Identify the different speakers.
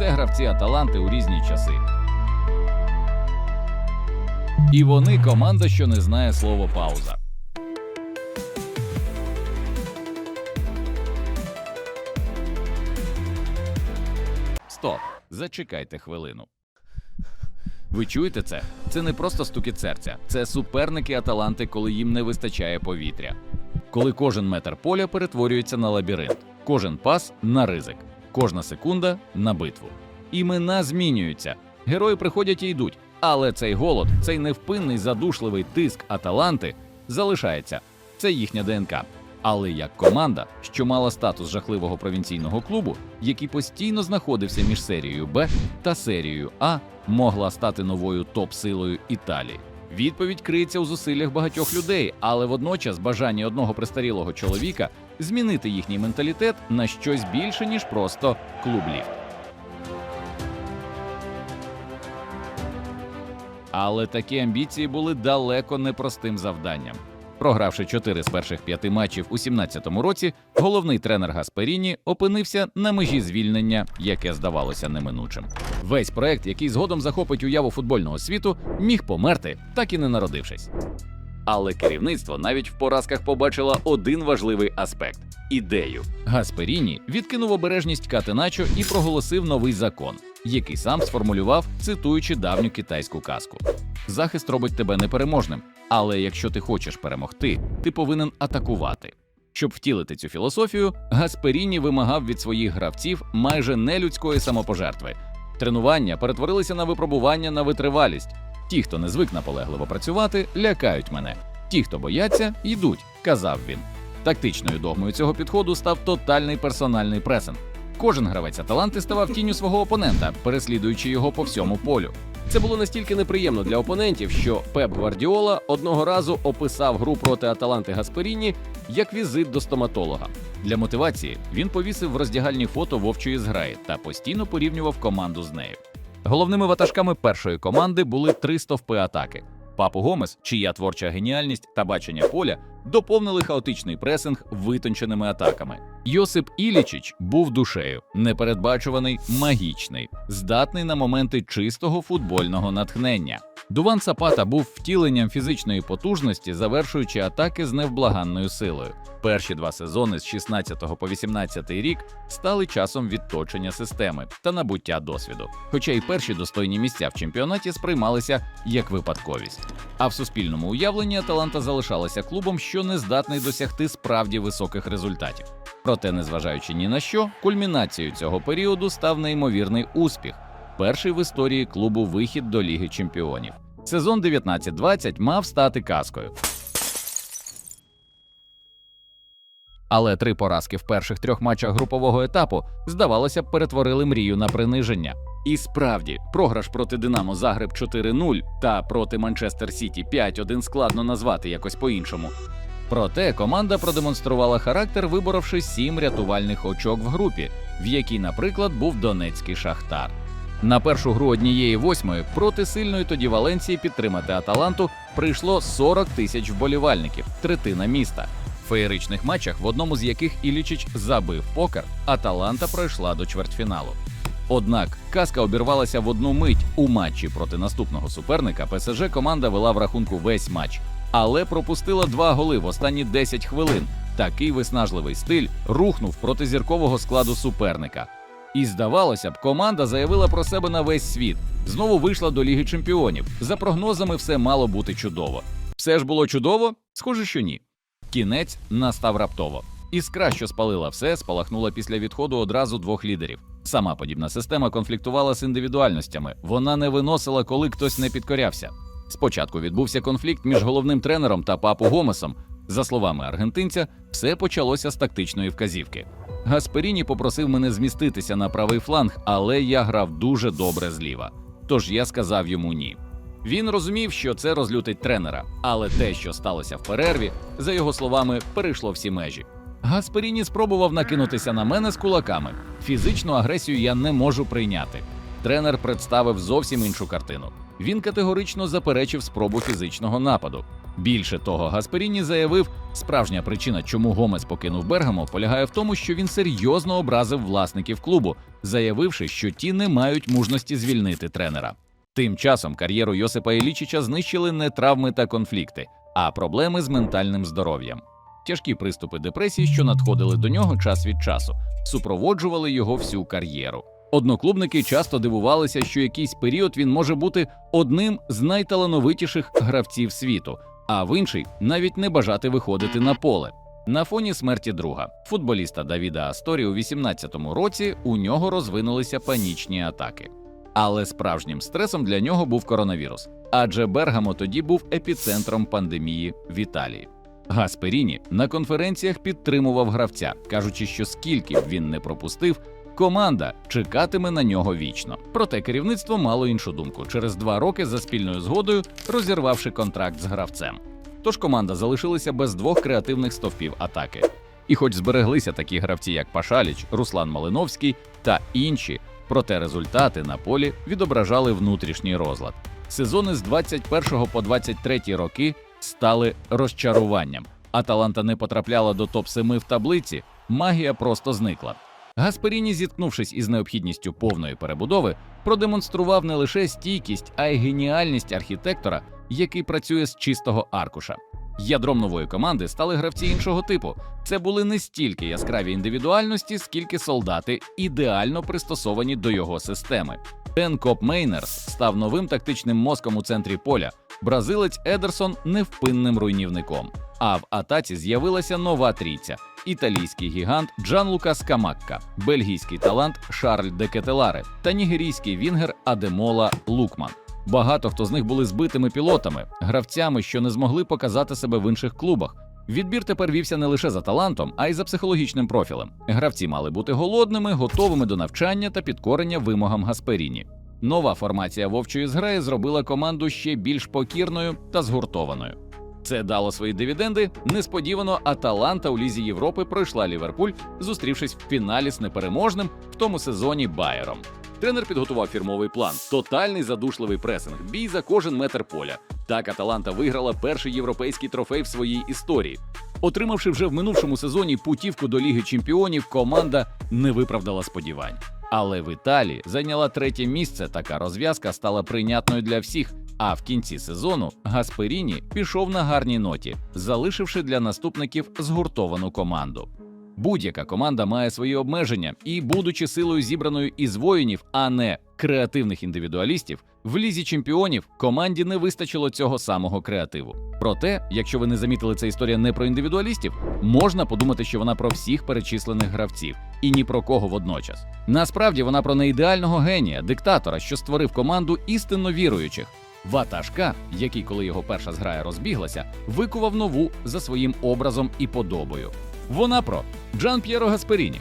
Speaker 1: Це гравці Аталанти у різні часи. І вони команда, що не знає слово пауза. Стоп, зачекайте хвилину. Ви чуєте це? Це не просто стукіт серця, це суперники Аталанти, коли їм не вистачає повітря. Коли кожен метр поля перетворюється на лабіринт, кожен пас на ризик, кожна секунда на битву. Імена змінюються, герої приходять і йдуть, але цей голод, цей невпинний задушливий тиск Аталанти залишається. Це їхня ДНК. Але як команда, що мала статус жахливого провінційного клубу, який постійно знаходився між серією Б та серією А, могла стати новою топ-силою Італії. Відповідь криється у зусиллях багатьох людей, але водночас бажання одного престарілого чоловіка змінити їхній менталітет на щось більше ніж просто клуб ліфт. Але такі амбіції були далеко не простим завданням. Програвши 4 з перших п'яти матчів у 17-му році, головний тренер Гасперіні опинився на межі звільнення, яке здавалося неминучим. Весь проект, який згодом захопить уяву футбольного світу, міг померти, так і не народившись. Але керівництво навіть в поразках побачило один важливий аспект ідею. Гасперіні відкинув обережність Катеначо і проголосив новий закон, який сам сформулював, цитуючи давню китайську казку. Захист робить тебе непереможним, але якщо ти хочеш перемогти, ти повинен атакувати. Щоб втілити цю філософію, Гасперіні вимагав від своїх гравців майже нелюдської самопожертви. Тренування перетворилися на випробування на витривалість. Ті, хто не звик наполегливо працювати, лякають мене. Ті, хто бояться, йдуть, казав він. Тактичною догмою цього підходу став тотальний персональний пресинг. Кожен гравець Аталанти ставав тінню свого опонента, переслідуючи його по всьому полю.
Speaker 2: Це було настільки неприємно для опонентів, що Пеп Гвардіола одного разу описав гру проти Аталанти Гасперіні як візит до стоматолога.
Speaker 1: Для мотивації він повісив в роздягальні фото вовчої зграї та постійно порівнював команду з нею. Головними ватажками першої команди були три стовпи атаки. Папу Гомес, чия творча геніальність та бачення поля доповнили хаотичний пресинг витонченими атаками. Йосип Ілічич був душею, непередбачуваний, магічний, здатний на моменти чистого футбольного натхнення. Дуван Сапата був втіленням фізичної потужності, завершуючи атаки з невблаганною силою. Перші два сезони з 16 по 18 рік стали часом відточення системи та набуття досвіду. Хоча й перші достойні місця в чемпіонаті сприймалися як випадковість. А в суспільному уявленні Аталанта залишалася клубом, що не здатний досягти справді високих результатів. Проте, незважаючи ні на що, кульмінацією цього періоду став неймовірний успіх. Перший в історії клубу вихід до Ліги Чемпіонів. Сезон 19-20 мав стати казкою. Але три поразки в перших трьох матчах групового етапу, здавалося б, перетворили мрію на приниження. І справді, програш проти Динамо Загреб 4-0 та проти Манчестер Сіті 5-1 складно назвати якось по-іншому. Проте команда продемонструвала характер, виборовши сім рятувальних очок в групі, в якій, наприклад, був Донецький Шахтар. На першу гру однієї восьмої проти сильної тоді Валенції підтримати Аталанту прийшло 40 тисяч вболівальників, третина міста. В феєричних матчах, в одному з яких Ілічич забив покер, Аталанта пройшла до чвертьфіналу. Однак казка обірвалася в одну мить у матчі проти наступного суперника. ПСЖ команда вела в рахунку весь матч, але пропустила два голи в останні 10 хвилин. Такий виснажливий стиль рухнув проти зіркового складу суперника. І здавалося б, команда заявила про себе на весь світ. Знову вийшла до Ліги Чемпіонів. За прогнозами, все мало бути чудово. Все ж було чудово? Схоже, що ні. Кінець настав раптово. Іскра, що спалила все, спалахнула після відходу одразу двох лідерів. Сама подібна система конфліктувала з індивідуальностями. Вона не виносила, коли хтось не підкорявся. Спочатку відбувся конфлікт між головним тренером та папу Гомесом. За словами аргентинця, все почалося з тактичної вказівки. Гасперіні попросив мене зміститися на правий фланг, але я грав дуже добре зліва. Тож я сказав йому ні. Він розумів, що це розлютить тренера, але те, що сталося в перерві, за його словами, перейшло всі межі. Гасперіні спробував накинутися на мене з кулаками. Фізичну агресію я не можу прийняти. Тренер представив зовсім іншу картину. він категорично заперечив спробу фізичного нападу. Більше того, Гасперіні заявив, справжня причина, чому Гомес покинув Бергамо, полягає в тому, що він серйозно образив власників клубу, заявивши, що ті не мають мужності звільнити тренера. Тим часом кар'єру Йосипа Ілічича знищили не травми та конфлікти, а проблеми з ментальним здоров'ям. Тяжкі приступи депресії, що надходили до нього час від часу, супроводжували його всю кар'єру. Одноклубники часто дивувалися, що якийсь період він може бути одним з найталановитіших гравців світу, а в інший навіть не бажати виходити на поле. На фоні смерті друга футболіста Давіда Асторі у 18-му році у нього розвинулися панічні атаки. Але справжнім стресом для нього був коронавірус, адже Бергамо тоді був епіцентром пандемії в Італії. Гасперіні на конференціях підтримував гравця, кажучи, що скільки б він не пропустив, команда чекатиме на нього вічно. Проте керівництво мало іншу думку через два роки за спільною згодою, розірвавши контракт з гравцем. Тож команда залишилася без двох креативних стовпів атаки. І хоч збереглися такі гравці, як Пашаліч, Руслан Малиновський та інші, проте результати на полі відображали внутрішній розлад. Сезони з 21 по 23 роки стали розчаруванням. Аталанта не потрапляла до топ-7 в таблиці, магія просто зникла. Гасперіні, зіткнувшись із необхідністю повної перебудови, продемонстрував не лише стійкість, а й геніальність архітектора, який працює з чистого аркуша. Ядром нової команди стали гравці іншого типу. Це були не стільки яскраві індивідуальності, скільки солдати, ідеально пристосовані до його системи. Ен Коп Мейнерс став новим тактичним мозком у центрі поля. Бразилець Едерсон невпинним руйнівником. А в атаці з'явилася нова трійця: італійський гігант Джан Лукас Камакка, бельгійський талант Шарль де Кетеларе та нігерійський вінгер Адемола Лукман. Багато хто з них були збитими пілотами, гравцями, що не змогли показати себе в інших клубах. Відбір тепер вівся не лише за талантом, а й за психологічним профілем. Гравці мали бути голодними, готовими до навчання та підкорення вимогам Гасперіні. Нова формація вовчої зграї зробила команду ще більш покірною та згуртованою. Це дало свої дивіденди. Несподівано Аталанта у лізі Європи пройшла Ліверпуль, зустрівшись в фіналі з непереможним в тому сезоні Байером. Тренер підготував фірмовий план: тотальний задушливий пресинг, бій за кожен метр поля. Так Аталанта виграла перший європейський трофей в своїй історії. Отримавши вже в минувшому сезоні путівку до Ліги Чемпіонів, команда не виправдала сподівань. Але в Італії зайняла третє місце. Така розв'язка стала прийнятною для всіх. А в кінці сезону Гасперіні пішов на гарній ноті, залишивши для наступників згуртовану команду. Будь-яка команда має свої обмеження, і, будучи силою зібраною із воїнів, а не креативних індивідуалістів, в лізі чемпіонів команді не вистачило цього самого креативу. Проте, якщо ви не замітили, це історія не про індивідуалістів, можна подумати, що вона про всіх перечислених гравців і ні про кого водночас. Насправді вона про неідеального генія, диктатора, що створив команду істинно віруючих. Ватажка, який, коли його перша зграя розбіглася, викував нову за своїм образом і подобою. Вона про Джан П'єро Гасперіні,